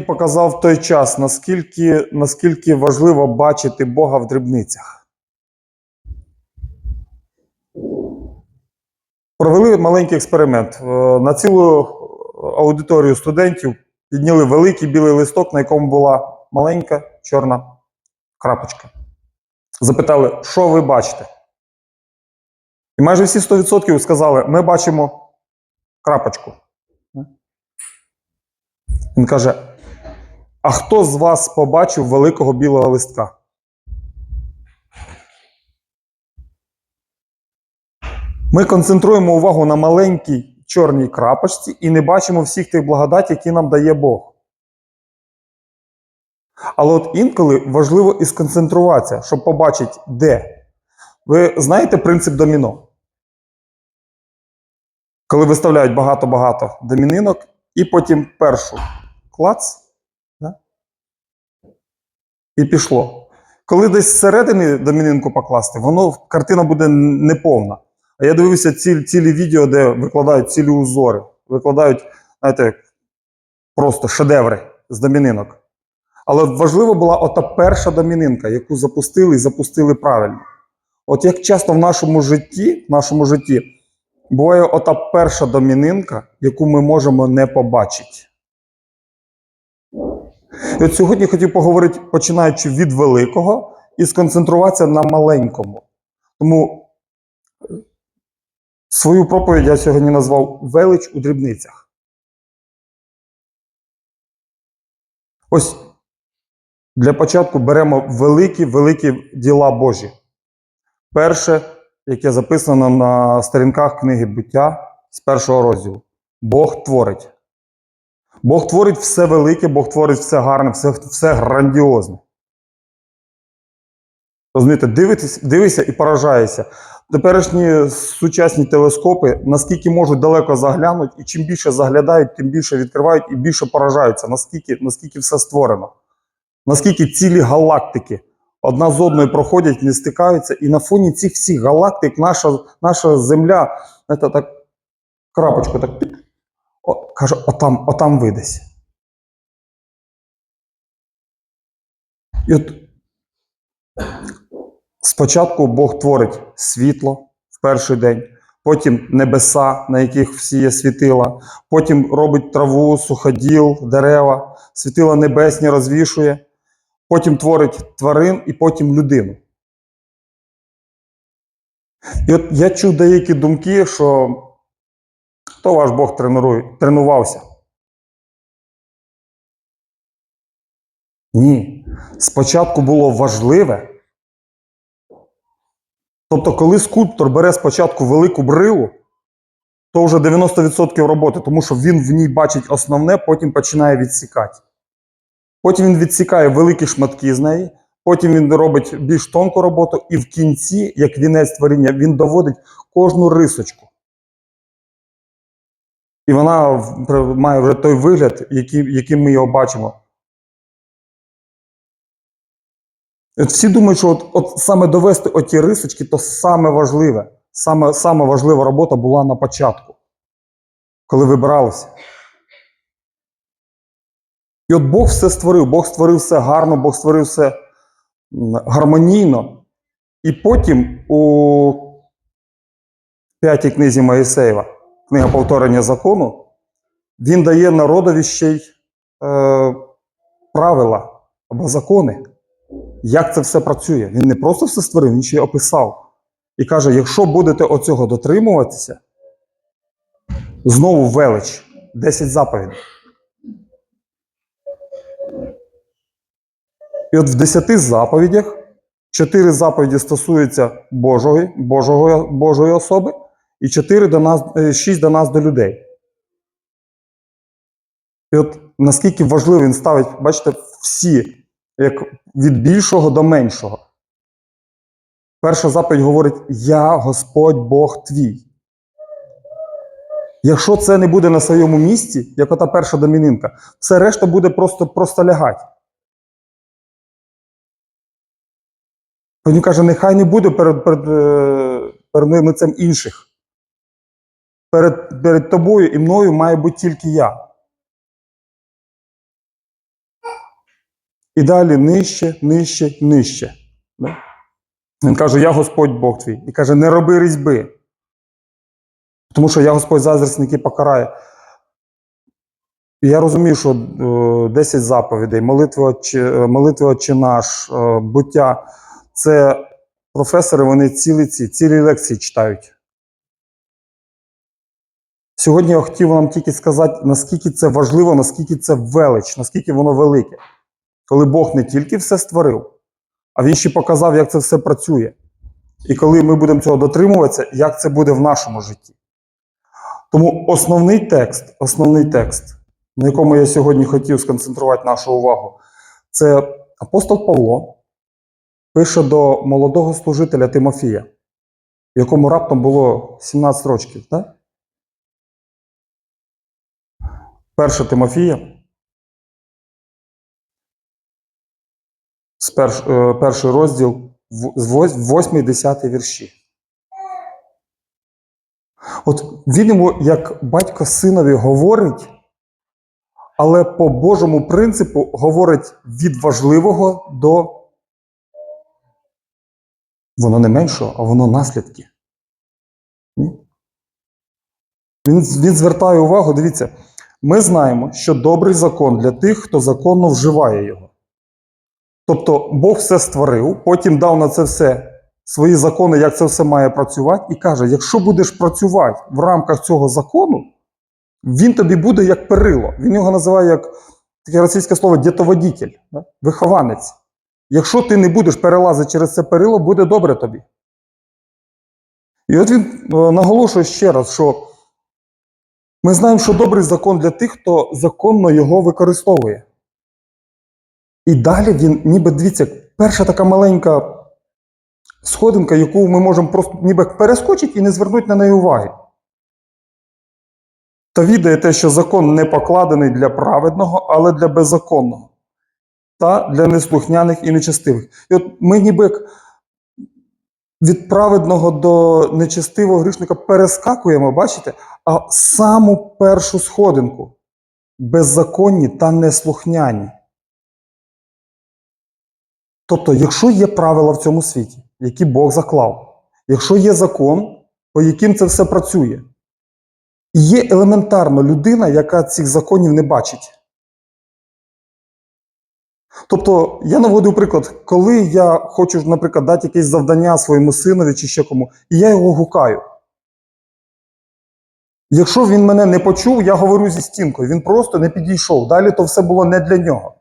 мені показав той час, наскільки, наскільки важливо бачити Бога в дрібницях. Провели маленький експеримент. Е, На цілу аудиторію студентів підняли великий білий листок, на якому була маленька чорна крапочка. Запитали, що ви бачите? І майже всі 100% сказали: ми бачимо крапочку. Він каже: А хто з вас побачив великого білого листка? Ми концентруємо увагу на маленькій чорній крапочці і не бачимо всіх тих благодать, які нам дає Бог. Але от інколи важливо і сконцентруватися, щоб побачити, де. Ви знаєте принцип доміно? Коли виставляють багато-багато домінинок, і потім першу клац? І пішло. Коли десь зсередини домінинку покласти, воно картина буде неповна. А я дивився ці, цілі відео, де викладають цілі узори, викладають, знаєте, просто шедеври з домінинок. Але важлива була ота перша домінинка, яку запустили і запустили правильно. От як часто в нашому житті, в нашому житті буває ота перша домінинка, яку ми можемо не побачити. І от сьогодні хотів поговорити, починаючи від великого, і сконцентруватися на маленькому. Тому свою проповідь я сьогодні назвав Велич у дрібницях. Ось для початку беремо великі-великі діла Божі. Перше, яке записано на сторінках книги буття з першого розділу. Бог творить. Бог творить все велике, Бог творить все гарне, все, все грандіозне. Розумієте, дивитесь, дивишся і поражаєшся. Теперішні сучасні телескопи наскільки можуть далеко заглянути, і чим більше заглядають, тим більше відкривають і більше поражаються, наскільки, наскільки все створено. Наскільки цілі галактики одна з одною проходять, не стикаються, і на фоні цих всіх галактик наша, наша Земля, це так крапочку так о, каже, отам, отам ви десь. І от спочатку Бог творить світло в перший день, потім небеса, на яких всі є світила, потім робить траву, суходіл, дерева, світила небесні розвішує, потім творить тварин і потім людину. І от я чув деякі думки, що хто ваш Бог тренує, тренувався? Ні. Спочатку було важливе. Тобто, коли скульптор бере спочатку велику брилу, то вже 90% роботи, тому що він в ній бачить основне, потім починає відсікати. Потім він відсікає великі шматки з неї, потім він робить більш тонку роботу, і в кінці, як вінець творіння, він доводить кожну рисочку. І вона має вже той вигляд, який, яким ми його бачимо. От всі думають, що от, от саме довести оті рисочки, то саме важливе. Саме, саме важлива робота була на початку, коли вибиралися. І от Бог все створив, Бог створив все гарно, Бог створив все гармонійно. І потім у п'ятій книзі Моїсеєва, книга повторення закону, він дає народові ще й е, правила або закони. Як це все працює? Він не просто все створив, він ще й описав. І каже: якщо будете оцього дотримуватися, знову велич, 10 заповідей. І от в 10 заповідях 4 заповіді стосуються Божої, Божого, Божої особи, і 4 до нас, 6 до нас до людей. І от наскільки важливо він ставить, бачите, всі, як від більшого до меншого. Перша заповідь говорить: Я Господь Бог твій. Якщо це не буде на своєму місці, як ота перша домінинка, все решта буде просто, просто лягати. Він каже, нехай не буде перед, перед, е, перед лицем інших. Перед, перед тобою і мною має бути тільки я. І далі нижче, нижче, нижче. Він каже: Я Господь Бог твій. І каже, не роби різьби. Тому що я Господь заздрісник і покарає. Я розумію, що е, 10 заповідей, молитви Отче, е, молитви Отче наш, е, буття це професори, вони цілі ці, цілі лекції читають. Сьогодні я хотів вам тільки сказати, наскільки це важливо, наскільки це велич, наскільки воно велике. Коли Бог не тільки все створив, а Він ще показав, як це все працює. І коли ми будемо цього дотримуватися, як це буде в нашому житті. Тому основний текст, основний текст, на якому я сьогодні хотів сконцентрувати нашу увагу, це апостол Павло пише до молодого служителя Тимофія, якому раптом було 17 років. Так? Перша Тимофія. Е, перший розділ, з вось- восьмий, десятий вірші. От він йому, як батько синові, говорить, але по Божому принципу говорить від важливого до. Воно не меншого, а воно наслідки. Він, він звертає увагу, дивіться, ми знаємо, що добрий закон для тих, хто законно вживає його. Тобто Бог все створив, потім дав на це все свої закони, як це все має працювати, і каже: якщо будеш працювати в рамках цього закону, він тобі буде як перило. Він його називає як таке російське слово дітоводітель, вихованець. Якщо ти не будеш перелазити через це перило, буде добре тобі. І от він е, наголошує ще раз, що ми знаємо, що добрий закон для тих, хто законно його використовує. І далі він, ніби дивіться, перша така маленька сходинка, яку ми можемо просто ніби перескочити і не звернути на неї уваги. Та відає те, що закон не покладений для праведного, але для беззаконного, та для неслухняних і нечестивих. І от ми ніби як від праведного до нечестивого грішника перескакуємо, бачите, а саму першу сходинку беззаконні та неслухняні. Тобто, якщо є правила в цьому світі, які Бог заклав, якщо є закон, по яким це все працює, і є елементарно людина, яка цих законів не бачить. Тобто, я наводив приклад, коли я хочу, наприклад, дати якесь завдання своєму синові чи ще кому, і я його гукаю. Якщо він мене не почув, я говорю зі стінкою, він просто не підійшов. Далі то все було не для нього.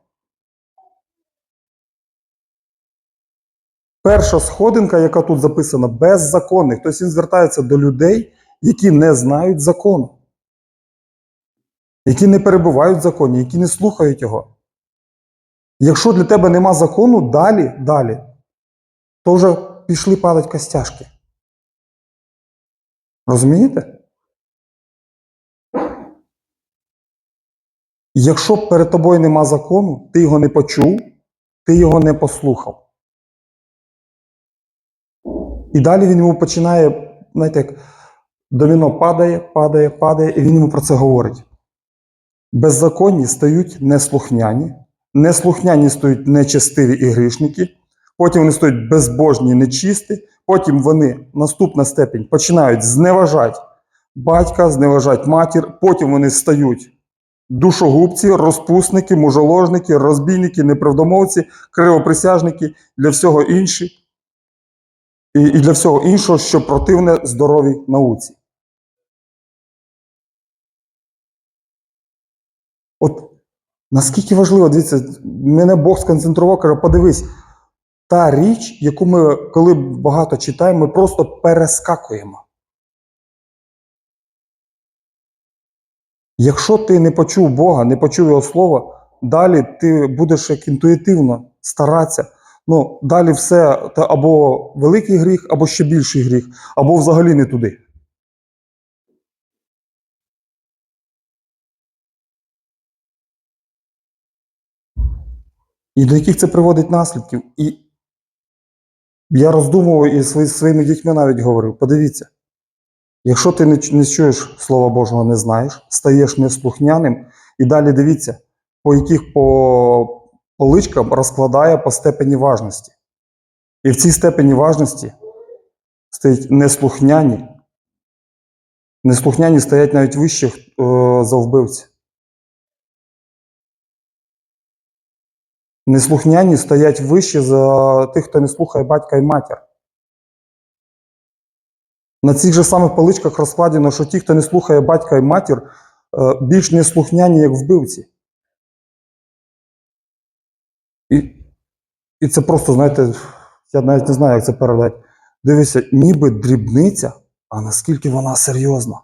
Перша сходинка, яка тут записана, беззаконних. Тобто він звертається до людей, які не знають закону, які не перебувають в законі, які не слухають його. Якщо для тебе нема закону, далі, далі, то вже пішли падать костяшки. Розумієте? Якщо перед тобою нема закону, ти його не почув, ти його не послухав. І далі він йому починає, знаєте, як доміно падає, падає, падає, і він йому про це говорить. Беззаконні стають неслухняні, неслухняні стають нечестиві і грішники, потім вони стають безбожні нечисті, потім вони, наступна степень, починають зневажати батька, зневажати матір, потім вони стають душогубці, розпусники, мужоложники, розбійники, неправдомовці, кривоприсяжники для всього інші і, і для всього іншого, що противне здоровій науці. От наскільки важливо, дивіться, мене Бог сконцентрував, каже, подивись, та річ, яку ми, коли багато читаємо, ми просто перескакуємо. Якщо ти не почув Бога, не почув Його Слова, далі ти будеш як інтуїтивно старатися. Ну, далі все це або великий гріх, або ще більший гріх, або взагалі не туди. І до яких це приводить наслідків. І я роздумував і зі своїми дітьми навіть говорив: подивіться, якщо ти не, чуєш Слова Божого, не знаєш, стаєш неслухняним, і далі дивіться, по яких по поличка розкладає по степені важності. І в цій степені важності стоять неслухняні. Неслухняні стоять навіть вище е, за вбивці. Неслухняні стоять вище за тих, хто не слухає батька і матір. На цих же самих поличках розкладено, що ті, хто не слухає батька і матір, е, більш неслухняні, як вбивці. І, і це просто, знаєте, я навіть не знаю, як це передати. Дивися, ніби дрібниця, а наскільки вона серйозна.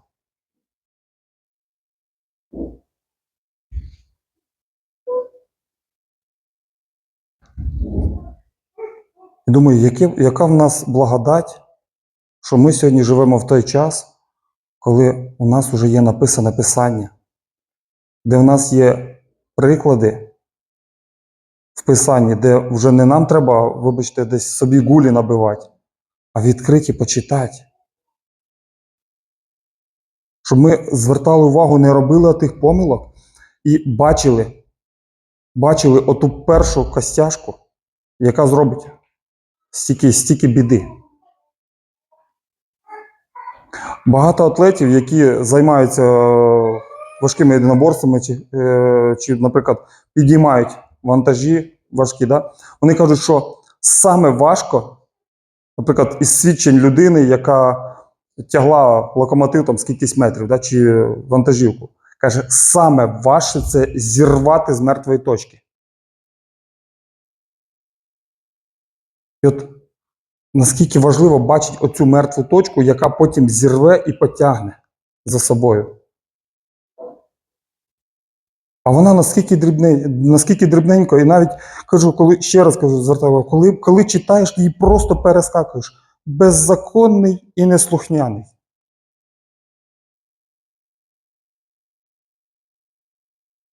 І думаю, яке, яка в нас благодать, що ми сьогодні живемо в той час, коли у нас вже є написане Писання, де в нас є приклади в Писанні, де вже не нам треба, вибачте, десь собі гулі набивати, а відкриті почитати. Щоб ми звертали увагу, не робили тих помилок і бачили, бачили оту першу костяшку, яка зробить стільки, стільки біди. Багато атлетів, які займаються е, важкими єдиноборствами, чи, е, чи, наприклад, підіймають вантажі важкі, да? вони кажуть, що саме важко, наприклад, із свідчень людини, яка тягла локомотив там скількись метрів, да, чи вантажівку, каже, саме важче це зірвати з мертвої точки. І от наскільки важливо бачити оцю мертву точку, яка потім зірве і потягне за собою. А вона наскільки дрібне, наскільки дрібненько, і навіть кажу, коли ще раз кажу, звертаю коли, коли читаєш, її просто перескакуєш. Беззаконний і неслухняний.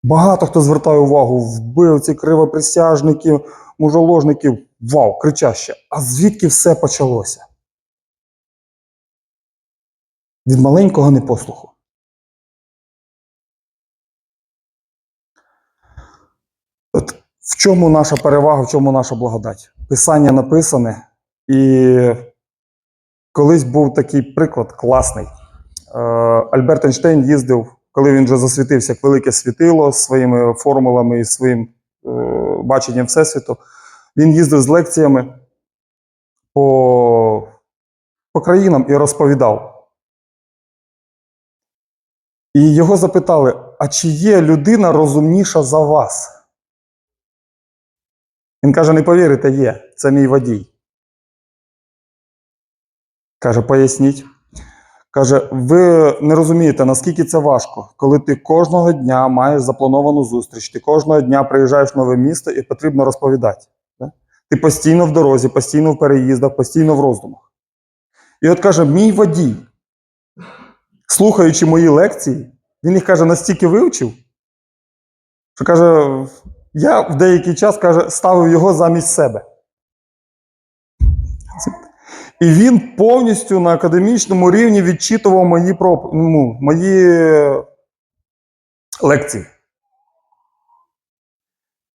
Багато хто звертає увагу, вбивці, кривоприсяжників, мужоложників. Вау, кричаще. А звідки все почалося? Від маленького непослуху. От в чому наша перевага, в чому наша благодать? Писання написане, і колись був такий приклад класний. Е, Альберт Ейнштейн їздив, коли він вже засвітився як велике світило своїми формулами і своїм е, баченням Всесвіту. Він їздив з лекціями по, по країнам і розповідав. І його запитали: а чи є людина розумніша за вас? Він каже: не повірите, є, це мій водій. Каже, поясніть. Каже, ви не розумієте, наскільки це важко, коли ти кожного дня маєш заплановану зустріч, ти кожного дня приїжджаєш в нове місто і потрібно розповідати. Ти постійно в дорозі, постійно в переїздах, постійно в роздумах. І от каже, мій водій, слухаючи мої лекції, він їх каже, настільки вивчив, що каже, я в деякий час каже, ставив його замість себе. І він повністю на академічному рівні відчитував мої, проп... ну, мої лекції.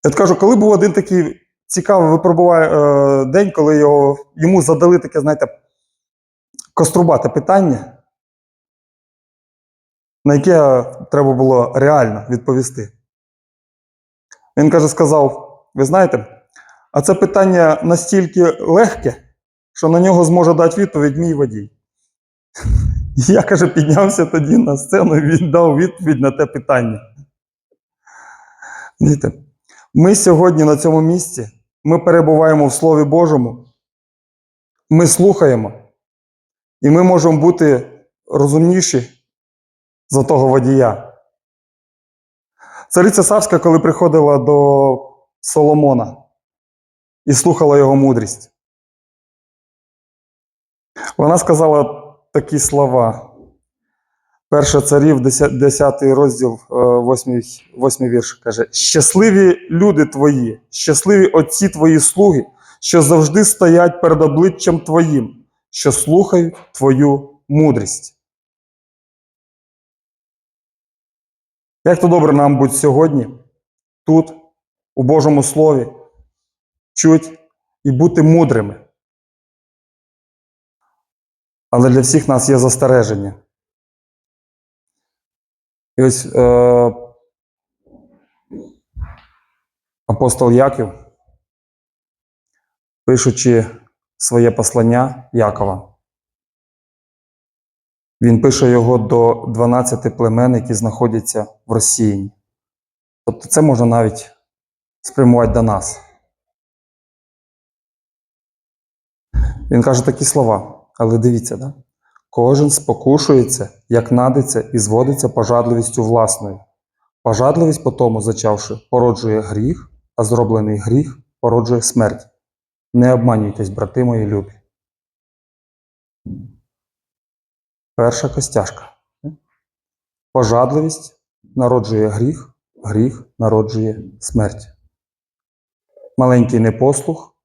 Я кажу, коли був один такий цікавий випробуває е, день, коли його, йому задали таке, знаєте, кострубате питання, на яке треба було реально відповісти. Він каже, сказав: ви знаєте, а це питання настільки легке, що на нього зможе дати відповідь мій водій. Я, каже, піднявся тоді на сцену і він дав відповідь на те питання. Знаєте, Ми сьогодні на цьому місці, ми перебуваємо в Слові Божому, ми слухаємо, і ми можемо бути розумніші за того водія. Цариця Савська, коли приходила до Соломона і слухала його мудрість, вона сказала такі слова. Перша царів, 10 розділ, 8, 8 вірш, каже: Щасливі люди твої, щасливі отці твої слуги, що завжди стоять перед обличчям твоїм, що слухають твою мудрість. Як то добре нам будь сьогодні, тут, у Божому Слові, чуть і бути мудрими. Але для всіх нас є застереження. І ось е, апостол Яків, пишучи своє послання Якова, він пише його до 12 племен, які знаходяться в Росії. Тобто це можна навіть спрямувати до нас. Він каже такі слова, але дивіться, да? Кожен спокушується, як надиться і зводиться пожадливістю власною. Пожадливість по тому, зачавши, породжує гріх, а зроблений гріх породжує смерть. Не обманюйтесь, брати мої любі. Перша костяшка. Пожадливість народжує гріх, гріх народжує смерть. Маленький непослух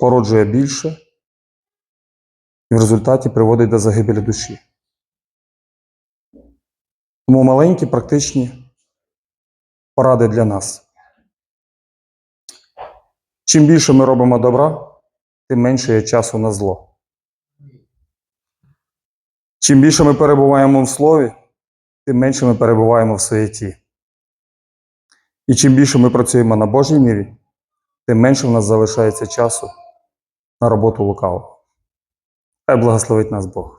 породжує більше і в результаті приводить до загибелі душі. Тому маленькі практичні поради для нас. Чим більше ми робимо добра, тим менше є часу на зло. Чим більше ми перебуваємо в слові, тим менше ми перебуваємо в суєті. І чим більше ми працюємо на Божій ниві, тим менше в нас залишається часу на роботу лукавого. Хай благословить нас Бог.